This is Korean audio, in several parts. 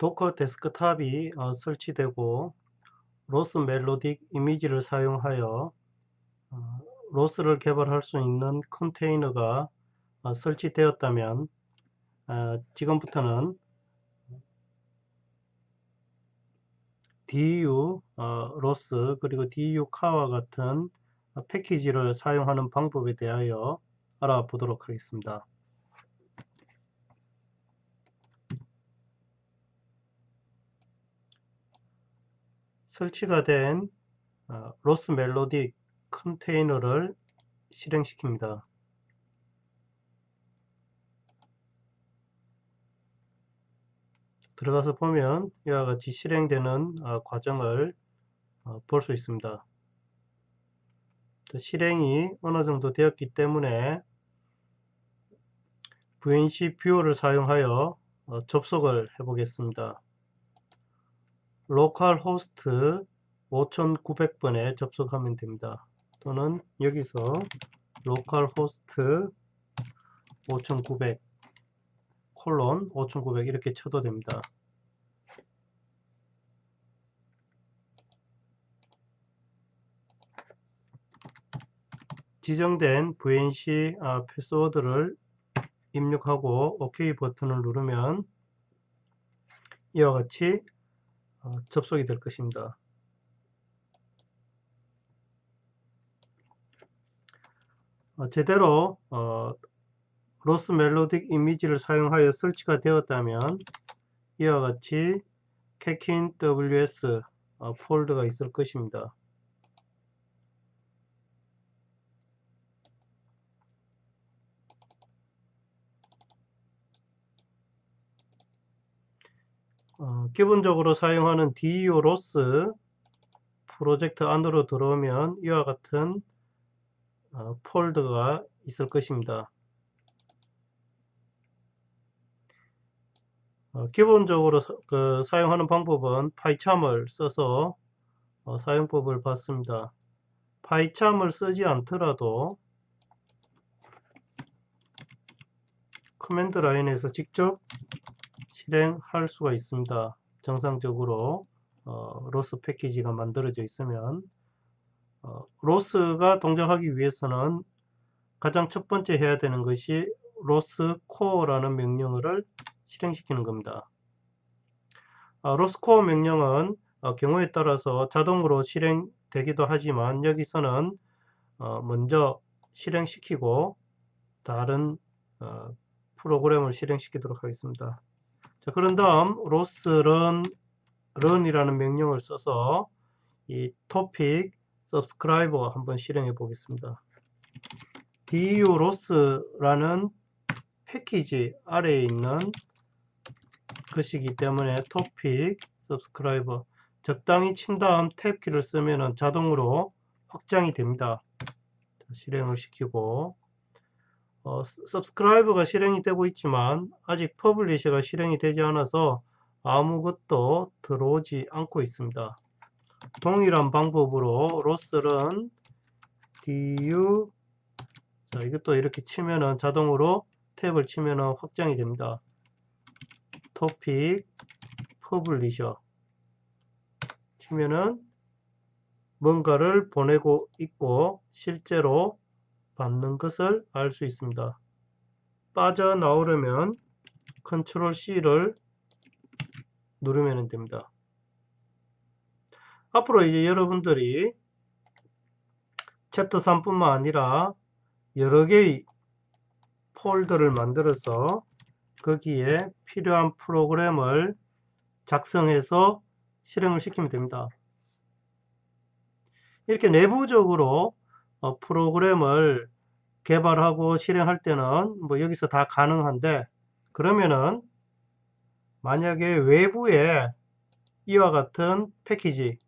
도커 데스크탑이 어, 설치되고 로스 멜로딕 이미지를 사용하여 어, 로스를 개발할 수 있는 컨테이너가 어, 설치되었다면 어, 지금부터는 DU 어, 로스 그리고 DU 카와 같은 어, 패키지를 사용하는 방법에 대하여 알아보도록 하겠습니다. 설치가 된 어, 로스 멜로디 컨테이너를 실행시킵니다. 들어가서 보면 이와 같이 실행되는 어, 과정을 어, 볼수 있습니다. 실행이 어느 정도 되었기 때문에 VNC 뷰어를 사용하여 어, 접속을 해 보겠습니다. 로컬 호스트 5900번에 접속하면 됩니다. 또는 여기서 로컬 호스트 5900 콜론 5900 이렇게 쳐도 됩니다. 지정된 VNC 아, 패스워드를 입력하고 OK 버튼을 누르면 이와 같이 어, 접속이 될 것입니다. 어, 제대로 어, 로스 멜로딕 이미지를 사용하여 설치가 되었다면 이와 같이 캐킨 WS 어, 폴더가 있을 것입니다. 어, 기본적으로 사용하는 DEO 로스 프로젝트 안으로 들어오면 이와 같은 어, 폴더가 있을 것입니다. 어, 기본적으로 사, 그, 사용하는 방법은 파이참을 써서 어, 사용법을 봤습니다. 파이참을 쓰지 않더라도 커맨드 라인에서 직접 실행할 수가 있습니다. 정상적으로 어, 로스 패키지가 만들어져 있으면 어, 로스가 동작하기 위해서는 가장 첫 번째 해야 되는 것이 로스 코어라는 명령어를 실행시키는 겁니다. 아, 로스 코어 명령은 어, 경우에 따라서 자동으로 실행되기도 하지만 여기서는 어, 먼저 실행시키고 다른 어, 프로그램을 실행시키도록 하겠습니다. 자, 그런 다음 로스 런 run이라는 명령을 써서 이 토픽 subscriber 한번 실행해 보겠습니다. du 로스라는 패키지 아래에 있는 것이기 때문에 토픽 subscriber 적당히 친 다음 탭 키를 쓰면 자동으로 확장이 됩니다. 실행을 시키고 어, subscribe가 실행이 되고 있지만 아직 publish가 실행이 되지 않아서 아무것도 들어오지 않고 있습니다. 동일한 방법으로 로스는 du 자 이것도 이렇게 치면은 자동으로 탭을 치면은 확장이 됩니다. 토픽 퍼블리셔 치면은 뭔가를 보내고 있고 실제로 받는 것을 알 수 있습니다. 빠져나오려면 컨트롤 C를 누르면 됩니다. 앞으로 이제 여러분들이 챕터 3뿐만 아니라 여러 개의 폴더를 만들어서 거기에 필요한 프로그램을 작성해서 실행을 시키면 됩니다. 이렇게 내부적으로 어, 프로그램을 개발하고 실행할 때는 뭐 여기서 다 가능한데 그러면은 만약에 외부에 이와 같은 패키지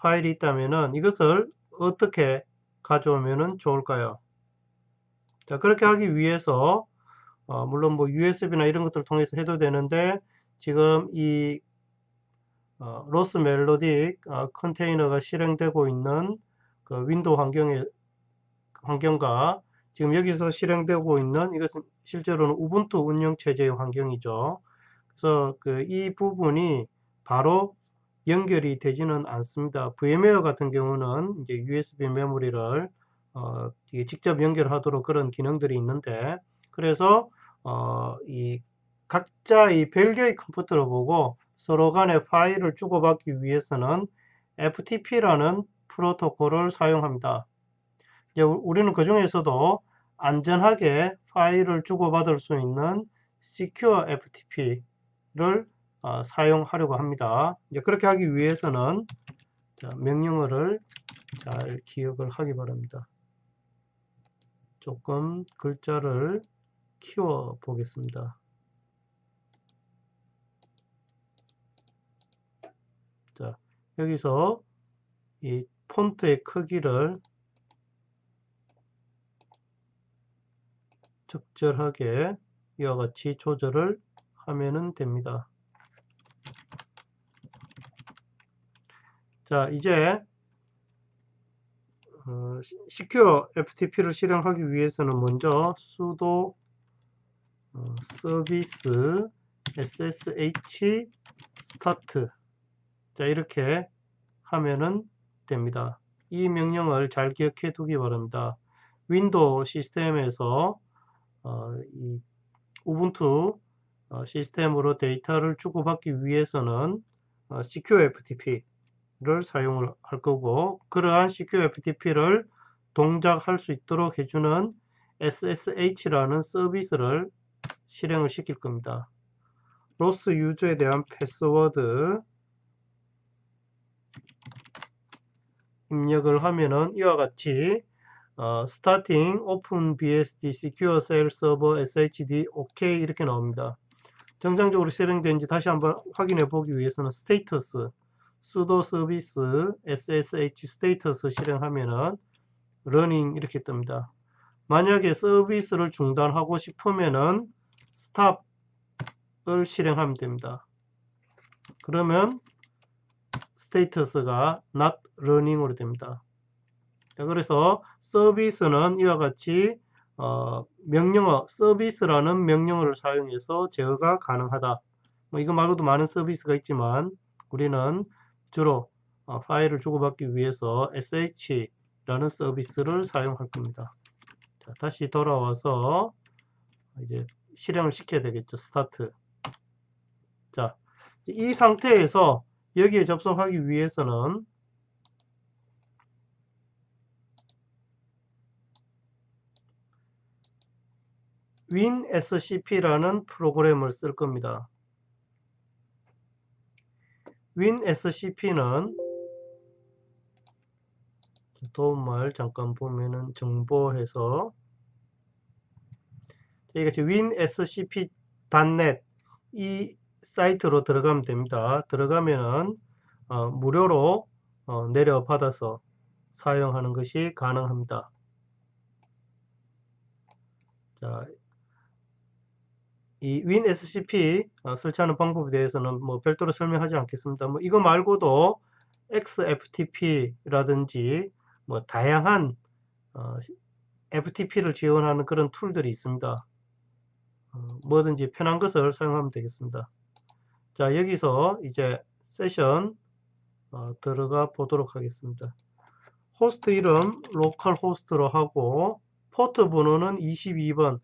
파일이 있다면은 이것을 어떻게 가져오면 좋을까요? 자 그렇게 하기 위해서 어, 물론 뭐 USB나 이런 것들을 통해서 해도 되는데 지금 이 어, 로스 멜로딕 어, 컨테이너가 실행되고 있는 그 윈도우 환경의 환경과 지금 여기서 실행되고 있는 이것은 실제로는 우분투 운영 체제의 환경이죠. 그래서 그 이 부분이 바로 연결이 되지는 않습니다. VMware 같은 경우는 이제 USB 메모리를 어, 직접 연결하도록 그런 기능들이 있는데 그래서 어, 이 각자 이 별개의 컴퓨터를 보고 서로 간에 파일을 주고받기 위해서는 FTP라는 프로토콜을 사용합니다. 이제 우리는 그 중에서도 안전하게 파일을 주고받을 수 있는 Secure FTP를 어, 사용하려고 합니다. 이제 그렇게 하기 위해서는 자, 명령어를 잘 기억을 하기 바랍니다. 조금 글자를 키워 보겠습니다. 자, 여기서 이 폰트의 크기를 적절하게 이와 같이 조절을 하면 됩니다. 자, 이제 어, Secure FTP를 실행하기 위해서는 먼저 sudo 어, service ssh start 자 이렇게 하면은 됩니다. 이 명령을 잘 기억해 두기 바랍니다. 윈도우 시스템에서 어, 이 우분투 어, 시스템으로 데이터를 주고받기 위해서는 어, Secure FTP를 사용을 할 거고 그러한 Secure FTP를 동작할 수 있도록 해주는 SSH라는 서비스를 실행을 시킬 겁니다. 로스 유저에 대한 패스워드 입력을 하면은 이와 같이 어, starting open bsd secure cell server shd ok 이렇게 나옵니다. 정상적으로 실행된지 다시 한번 확인해 보기 위해서는 status sudo service ssh status 실행하면은 running 이렇게 뜹니다. 만약에 서비스를 중단하고 싶으면은 stop을 실행하면 됩니다. 그러면 스테이터스가 not running으로 됩니다. 그래서 서비스는 이와 같이 어, 명령어 서비스라는 명령어를 사용해서 제어가 가능하다. 뭐 이거 말고도 많은 서비스가 있지만 우리는 주로 어, 파일을 주고받기 위해서 sh라는 서비스를 사용할 겁니다. 자, 다시 돌아와서 이제 실행을 시켜야 되겠죠. 스타트. 자, 이 상태에서 여기에 접속하기 위해서는 WinSCP라는 프로그램을 쓸 겁니다. WinSCP는 도움말 잠깐 보면은 정보해서 이것이 winscp.net 이 사이트로 들어가면 됩니다. 들어가면은 어, 무료로 어, 내려받아서 사용하는 것이 가능합니다. 자, 이 WinSCP 어, 설치하는 방법에 대해서는 뭐 별도로 설명하지 않겠습니다. 뭐 이거 말고도 XFTP라든지 뭐 다양한 어, FTP를 지원하는 그런 툴들이 있습니다. 어, 뭐든지 편한 것을 사용하면 되겠습니다. 자 여기서 이제 세션 어, 들어가 보도록 하겠습니다. 호스트 이름 로컬 호스트로 하고 포트 번호는 22번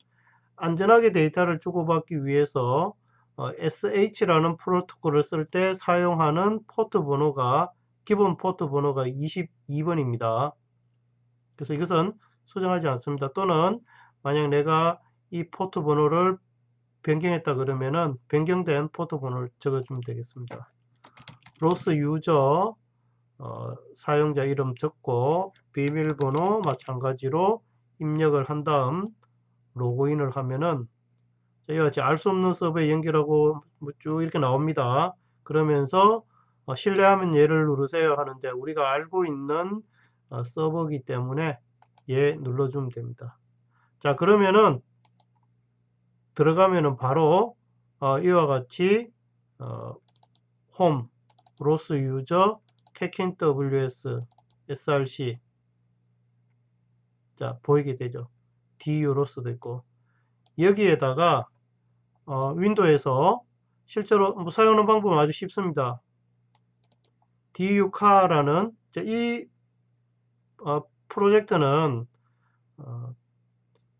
안전하게 데이터를 주고받기 위해서 어, SH라는 프로토콜을 쓸 때 사용하는 포트 번호가 기본 포트 번호가 22번입니다. 그래서 이것은 수정하지 않습니다. 또는 만약 내가 이 포트 번호를 변경했다 그러면은 변경된 번호를 적어주면 되겠습니다. 로스 유저 어, 사용자 이름 적고 비밀번호 마찬가지로 입력을 한 다음 로그인을 하면은 이와 같이 알 수 없는 서버에 연결하고 뭐쭉 이렇게 나옵니다. 그러면서 어, 신뢰하면 얘를 누르세요 하는데 우리가 알고 있는 어, 서버이기 때문에 얘 눌러주면 됩니다. 자 그러면은 들어가면은 바로 어, 이와 같이 어, 홈, 로스 유저, 캐킨 WS, SRC 자 보이게 되죠. DU 로스도 있고 여기에다가 어, 윈도우에서 실제로 뭐 사용하는 방법은 아주 쉽습니다. DU카라는 이 어, 프로젝트는 어,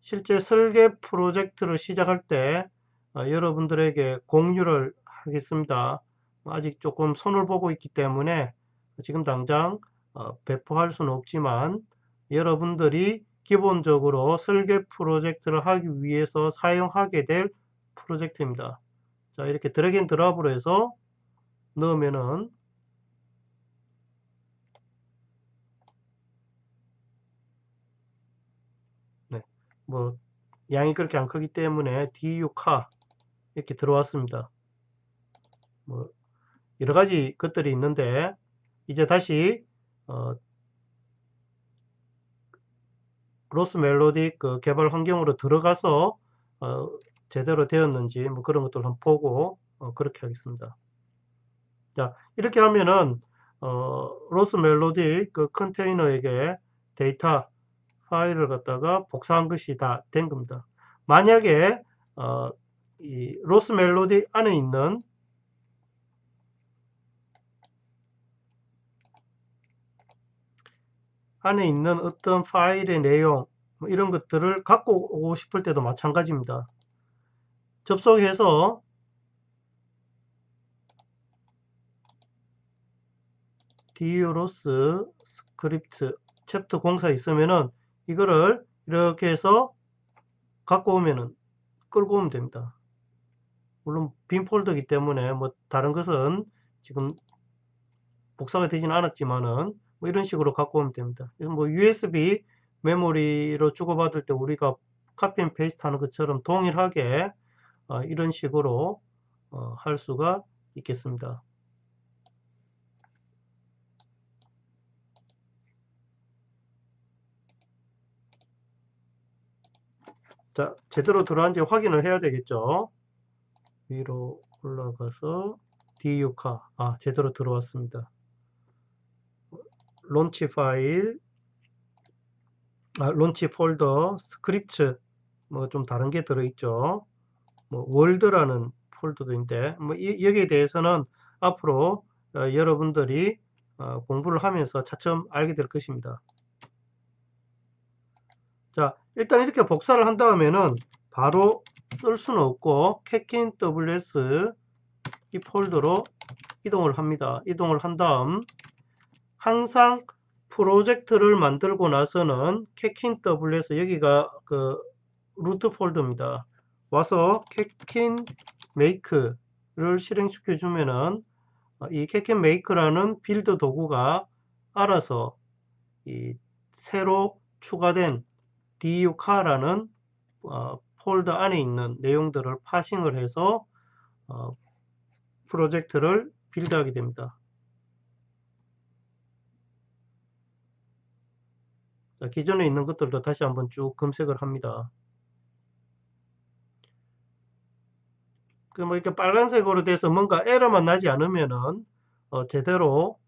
실제 설계 프로젝트를 시작할 때 어, 여러분들에게 공유를 하겠습니다. 아직 조금 손을 보고 있기 때문에 지금 당장 어, 배포할 수는 없지만 여러분들이 기본적으로 설계 프로젝트를 하기 위해서 사용하게 될 프로젝트입니다. 자 이렇게 드래그 앤 드랍으로 해서 넣으면은 네, 뭐 양이 그렇게 안 크기 때문에 DU카 이렇게 들어왔습니다. 뭐 여러 가지 것들이 있는데 이제 다시 어, 로스 멜로디 그 개발 환경으로 들어가서 어, 제대로 되었는지 뭐 그런 것들 한번 보고 어, 그렇게 하겠습니다. 자 이렇게 하면은 어, 로스 멜로디 그 컨테이너에게 데이터 파일을 갖다가 복사한 것이 다 된 겁니다. 만약에 어, 이 로스 멜로디 안에 있는 안에 있는 어떤 파일의 내용 뭐 이런 것들을 갖고 오고 싶을 때도 마찬가지입니다. 접속해서 디유로스 스크립트 챕터 공사 있으면은 이거를 이렇게 해서 갖고 오면은 끌고 오면 됩니다. 물론 빈 폴더이기 때문에 뭐 다른 것은 지금 복사가 되지는 않았지만은 뭐 이런 식으로 갖고 오면 됩니다. 뭐 USB 메모리로 주고받을 때 우리가 카피 앤 페이스트 하는 것처럼 동일하게 어, 이런 식으로 어, 할 수가 있겠습니다. 자, 제대로 들어왔는지 확인을 해야 되겠죠. 위로 올라가서 DU카, 아, 제대로 들어왔습니다. 론치 파일, 아, 론치 폴더, 스크립트, 뭐 좀 다른 게 들어있죠. 뭐 월드라는 폴더도 있는데, 뭐 이, 여기에 대해서는 앞으로 어, 여러분들이 어, 공부를 하면서 차츰 알게 될 것입니다. 자, 일단 이렇게 복사를 한 다음에는 바로 쓸 수는 없고, 캐킨 WS 이 폴더로 이동을 합니다. 이동을 한 다음, 항상 프로젝트를 만들고 나서는 캐킨 WS 여기가 그 루트 폴더입니다. 와서 캐킨 메이크를 실행시켜 주면은 이 캐킨 메이크라는 빌드 도구가 알아서 이 새로 추가된 du카라는 어, 폴더 안에 있는 내용들을 파싱을 해서 어, 프로젝트를 빌드하게 됩니다. 자, 기존에 있는 것들도 다시 한번 쭉 검색을 합니다. 그뭐 이렇게 빨간색으로 돼서 뭔가 에러만 나지 않으면은 어, 제대로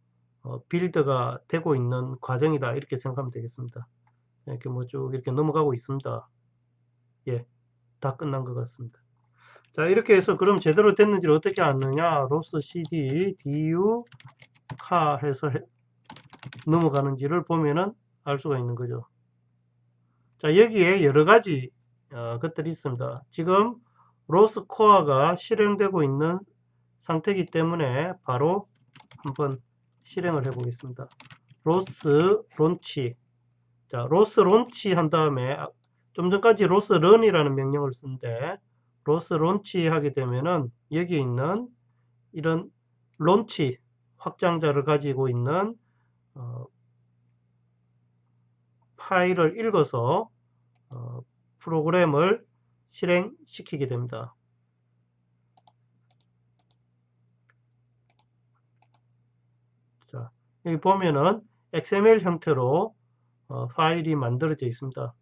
어, 빌드가 되고 있는 과정이다 이렇게 생각하면 되겠습니다. 이렇게 뭐 쭉 이렇게 넘어가고 있습니다. 예, 다 끝난 것 같습니다. 자 이렇게 해서 그럼 제대로 됐는지를 어떻게 아느냐 로스 cd du 카 해서 해, 넘어가는지를 보면은 알 수가 있는 거죠. 자, 여기에 여러 가지 어, 것들이 있습니다. 지금 로스 코어가 실행되고 있는 상태이기 때문에 바로 한번 실행을 해 보겠습니다. 로스 론치 자, 로스 론치 한 다음에 아, 좀 전까지 로스 런이라는 명령을 쓰는데 로스 론치 하게 되면은 여기 있는 이런 론치 확장자를 가지고 있는 어, 파일을 읽어서 어, 프로그램을 실행시키게 됩니다. 자, 여기 보면은 XML 형태로 어, 파일이 만들어져 있습니다.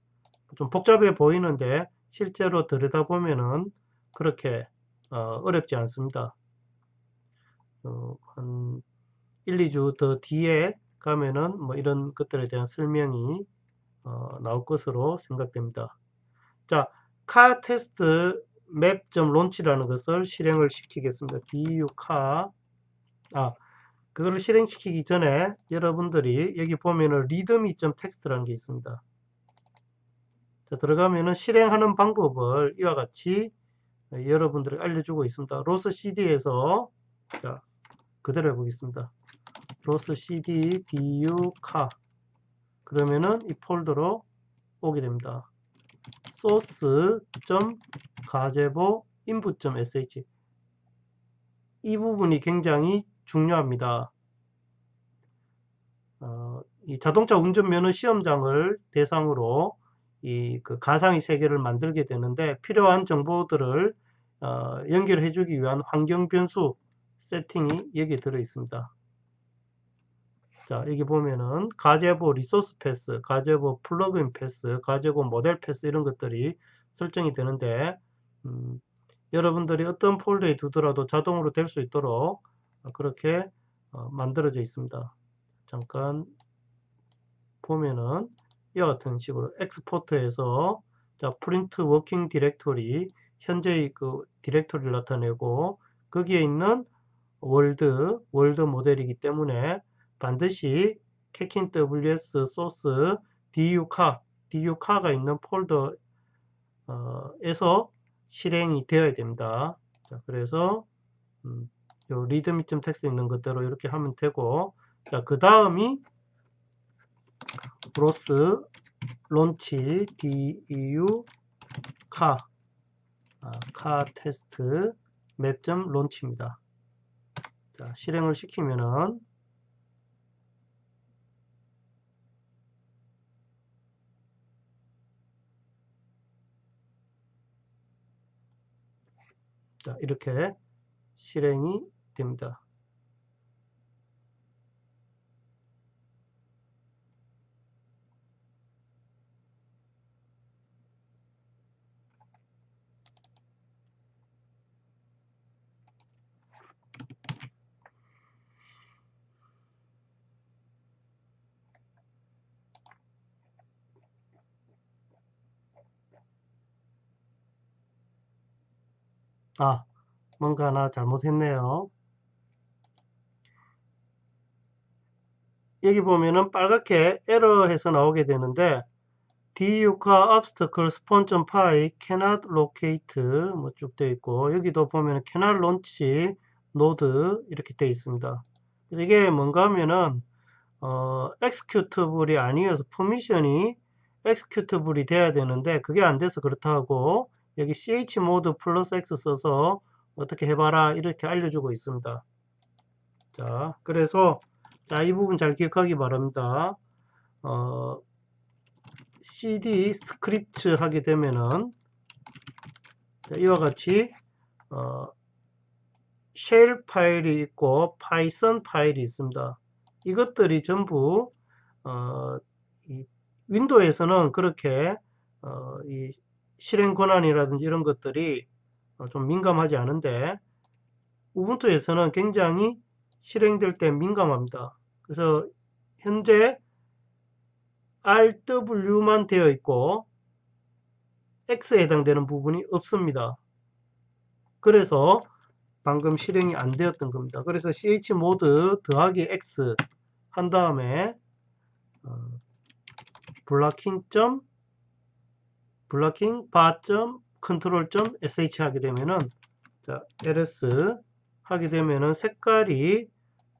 좀 복잡해 보이는데 실제로 들여다보면은 그렇게 어, 렵지 않습니다. 어, 한 1, 2주 더 뒤에 가면은 뭐 이런 것들에 대한 설명이 어, 나올 것으로 생각됩니다. 자, 카 테스트 map.launch라는 것을 실행을 시키겠습니다. du카 아 그거를 실행시키기 전에 여러분들이 여기 보면은 readme.txt라는 게 있습니다. 자, 들어가면은 실행하는 방법을 이와 같이 여러분들이 알려주고 있습니다. 로스 cd에서 자 그대로 해보겠습니다. 로스 cd du 카 그러면은 이 폴더로 오게 됩니다. source.가제보 input.sh 이 부분이 굉장히 중요합니다. 어, 이 자동차 운전면허 시험장을 대상으로 이 그 가상의 세계를 만들게 되는데 필요한 정보들을 어, 연결해 주기 위한 환경 변수 세팅이 여기에 들어 있습니다. 자, 여기 보면은 가제보 리소스 패스, 가제보 플러그인 패스, 가제보 모델 패스 이런 것들이 설정이 되는데 음, 여러분들이 어떤 폴더에 두더라도 자동으로 될 수 있도록 그렇게 어, 만들어져 있습니다. 잠깐 보면은 이와 같은 식으로 엑스포트에서 자 프린트 워킹 디렉토리 현재의 그 디렉토리를 나타내고 거기에 있는 월드 월드 모델이기 때문에 반드시 캐킨 ws 소스 du카 du카가 있는 폴더에서 실행이 되어야 됩니다. 자, 그래서 음, 요 리드미 점 텍스트 있는 것대로 이렇게 하면 되고 자, 그 다음이 브로스 론치 du 카 아, 카 테스트 맵점 론치입니다. 자, 실행을 시키면은 자, 이렇게 실행이 됩니다. 아, 뭔가 하나 잘못했네요. 여기 보면은 빨갛게 에러해서 나오게 되는데 du가 obstacle spawn.py cannot locate 뭐 쭉 되어 있고 여기도 보면 cannot launch node 이렇게 되어 있습니다. 그래서 이게 뭔가 하면은 어, executable이 아니어서 permission이 executable이 돼야 되는데 그게 안 돼서 그렇다고 여기 chmod 플러스 x 써서 어떻게 해봐라 이렇게 알려주고 있습니다. 자, 그래서 자, 이 부분 잘 기억하기 바랍니다. 어, cd 스크립트 하게 되면은 자, 이와 같이 어, 쉘 파일이 있고 파이썬 파일이 있습니다. 이것들이 전부 어, 윈도우에서는 그렇게 어, 이 실행 권한이라든지 이런 것들이 어, 좀 민감하지 않은데 우분투에서는 굉장히 실행될 때 민감합니다. 그래서 현재 RW만 되어 있고 X에 해당되는 부분이 없습니다. 그래서 방금 실행이 안 되었던 겁니다. 그래서 chmod 더하기 X 한 다음에 어, 블라킹 점 블라킹 바점 컨트롤.sh 하게 되면은 자, ls 하게 되면은 색깔이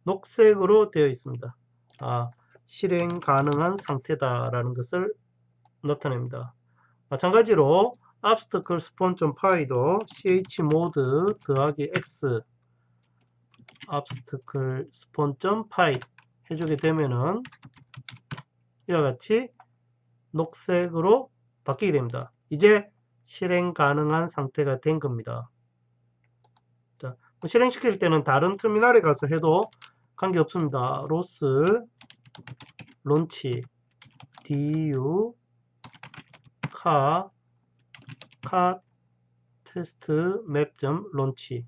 녹색으로 되어 있습니다. 아, 실행 가능한 상태다라는 것을 나타냅니다. 마찬가지로 obstacle spawn.py도 chmod 더하기 x obstacle spawn.py 해주게 되면은 이와 같이 녹색으로 바뀌게 됩니다. 이제 실행 가능한 상태가 된 겁니다. 자, 뭐 실행시킬 때는 다른 터미널에 가서 해도 관계없습니다. 로스 론치 du 카 카 테스트 맵점 론치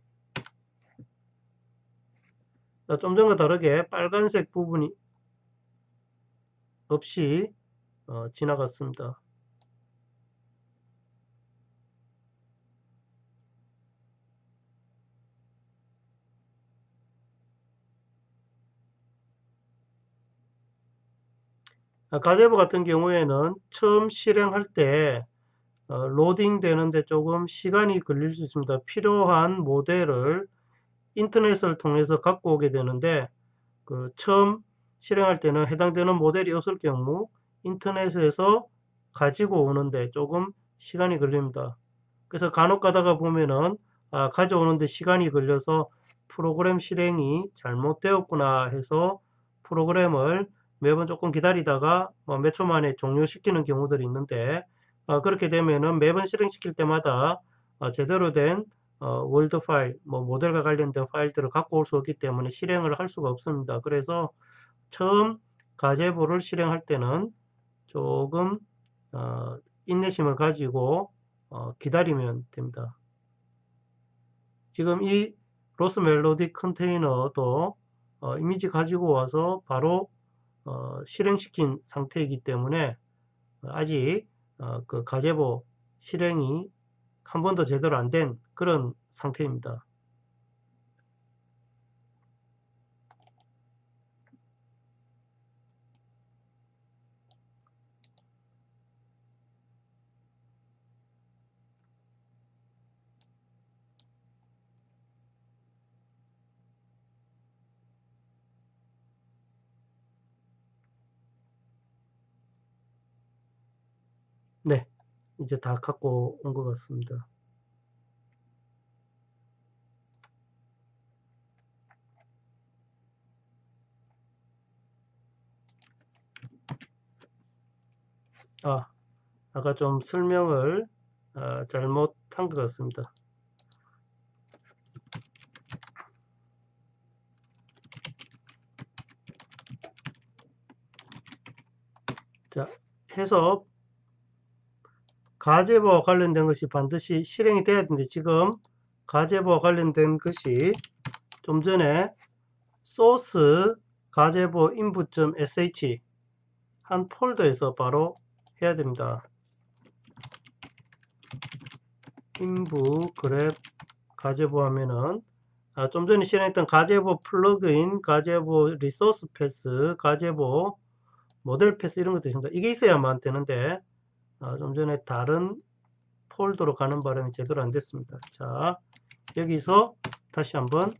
좀 전과 다르게 빨간색 부분이 없이 어, 지나갔습니다. 가제보 같은 경우에는 처음 실행할 때 어, 로딩 되는데 조금 시간이 걸릴 수 있습니다. 필요한 모델을 인터넷을 통해서 갖고 오게 되는데 그 처음 실행할 때는 해당되는 모델이 없을 경우 인터넷에서 가지고 오는데 조금 시간이 걸립니다. 그래서 간혹 가다가 보면은 아, 가져오는데 시간이 걸려서 프로그램 실행이 잘못되었구나 해서 프로그램을 매번 조금 기다리다가 뭐몇초 만에 종료시키는 경우들이 있는데 어, 그렇게 되면은 매번 실행시킬 때마다 어, 제대로 된 어, 월드 파일, 뭐 모델과 관련된 파일들을 갖고 올 수 없기 때문에 실행을 할 수가 없습니다. 그래서 처음 가제보를 실행할 때는 조금 어, 인내심을 가지고 어, 기다리면 됩니다. 지금 이 로스 멜로디 컨테이너도 어, 이미지 가지고 와서 바로 어, 실행시킨 상태이기 때문에 아직 어, 그 가제보 실행이 한 번도 제대로 안 된 그런 상태입니다. 네, 이제 다 갖고 온 것 같습니다. 아, 아까 좀 설명을 아, 잘못한 것 같습니다. 자, 해서 가제보와 관련된 것이 반드시 실행이 돼야 되는데 지금 가제보와 관련된 것이 좀 전에 소스 가제보 input.sh 한 폴더에서 바로 해야 됩니다. 인부 그랩 가제보 하면은 아, 좀 전에 실행했던 가제보 플러그인, 가제보 리소스 패스, 가제보 모델 패스 이런 것도 있습니다. 이게 있어야만 되는데 아, 좀 전에 다른 폴더로 가는 바람에 제대로 안 됐습니다. 자, 여기서 다시 한번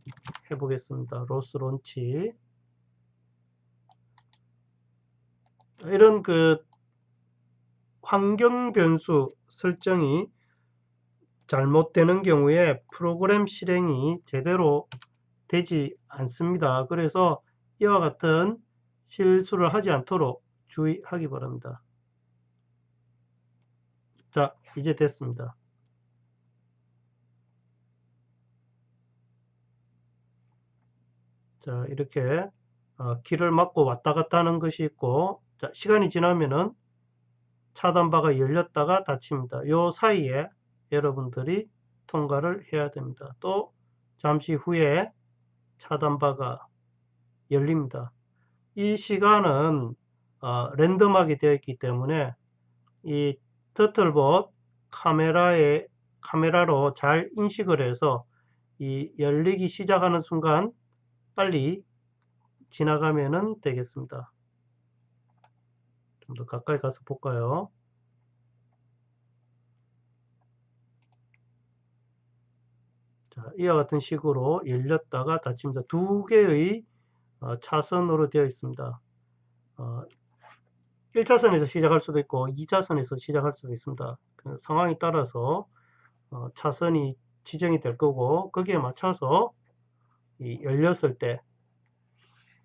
해보겠습니다. 로스 론치. 이런 그 환경 변수 설정이 잘못되는 경우에 프로그램 실행이 제대로 되지 않습니다. 그래서 이와 같은 실수를 하지 않도록 주의하기 바랍니다. 자, 이제 됐습니다. 자, 이렇게 어, 길을 막고 왔다 갔다 하는 것이 있고 자, 시간이 지나면은 차단바가 열렸다가 닫힙니다. 요 사이에 여러분들이 통과를 해야 됩니다. 또 잠시 후에 차단바가 열립니다. 이 시간은 어, 랜덤하게 되어 있기 때문에 이 터틀봇 카메라에 카메라로 잘 인식을 해서 이 열리기 시작하는 순간 빨리 지나가면 되겠습니다. 좀 더 가까이 가서 볼까요? 자, 이와 같은 식으로 열렸다가 닫힙니다. 두 개의 어, 차선으로 되어 있습니다. 어, 1차선에서 시작할 수도 있고 2차선에서 시작할 수도 있습니다. 그 상황에 따라서 어, 차선이 지정이 될 거고 거기에 맞춰서 열렸을 때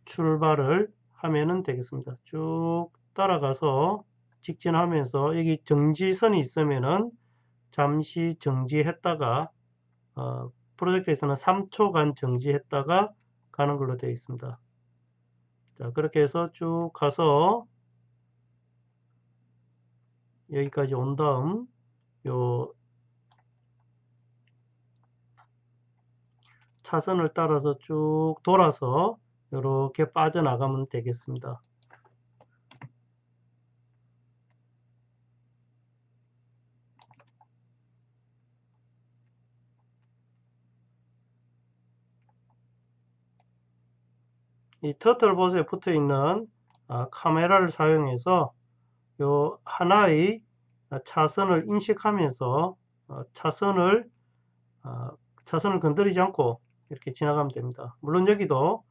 출발을 하면 되겠습니다. 쭉 따라가서 직진하면서 여기 정지선이 있으면은 잠시 정지했다가 어, 프로젝트에서는 3초간 정지했다가 가는 걸로 되어 있습니다. 자 그렇게 해서 쭉 가서 여기까지 온 다음 요 차선을 따라서 쭉 돌아서 이렇게 빠져나가면 되겠습니다. 이 터틀봇에 붙어 있는 아, 카메라를 사용해서 요 하나의 차선을 인식하면서 어, 차선을 어, 차선을 건드리지 않고 이렇게 지나가면 됩니다. 물론 여기도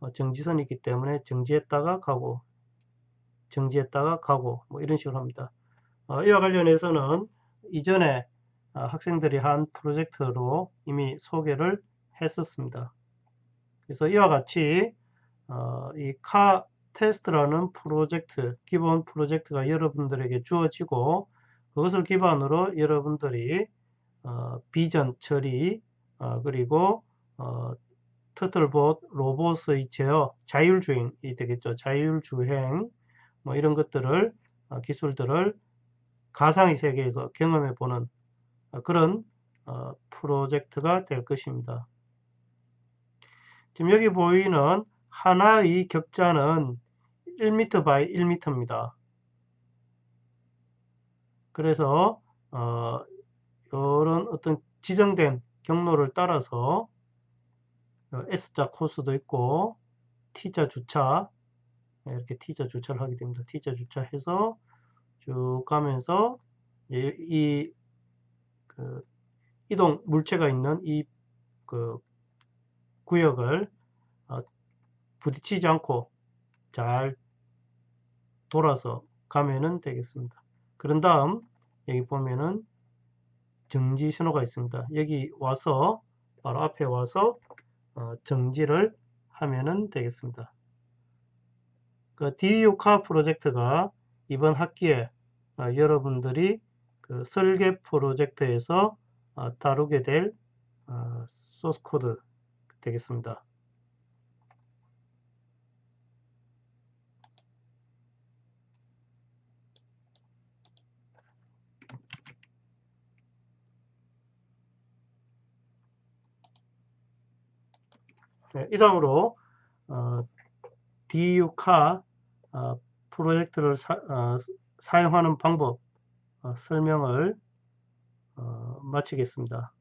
어, 정지선이 있기 때문에 정지했다가 가고 정지했다가 가고 뭐 이런 식으로 합니다. 어, 이와 관련해서는 이전에 어, 학생들이 한 프로젝트로 이미 소개를 했었습니다. 그래서 이와 같이 어, 이카 테스트라는 프로젝트, 기본 프로젝트가 여러분들에게 주어지고 그것을 기반으로 여러분들이 어, 비전 처리 어, 그리고 어, 터틀봇 로봇의 제어 자율주행이 되겠죠. 자율주행 뭐 이런 것들을 어, 기술들을 가상의 세계에서 경험해 보는 어, 그런 어, 프로젝트가 될 것입니다. 지금 여기 보이는 하나의 격자는 1m by 1m입니다. 그래서 어, 이런 어떤 지정된 경로를 따라서 S자 코스도 있고 T자 주차 네, 이렇게 T자 주차를 하게 됩니다. T자 주차해서 쭉 가면서 이, 그 이동 물체가 있는 이 그 구역을 어, 부딪히지 않고 잘 돌아서 가면은 되겠습니다. 그런 다음 여기 보면은 정지 신호가 있습니다. 여기 와서 바로 앞에 와서 어, 정지를 하면은 되겠습니다. 그 DU카 프로젝트가 이번 학기에 어, 여러분들이 그 설계 프로젝트에서 어, 다루게 될 어, 소스 코드 되겠습니다. 네, 이상으로 어, DU카 어, 프로젝트를 사, 어, 사용하는 방법 어, 설명을 어, 마치겠습니다.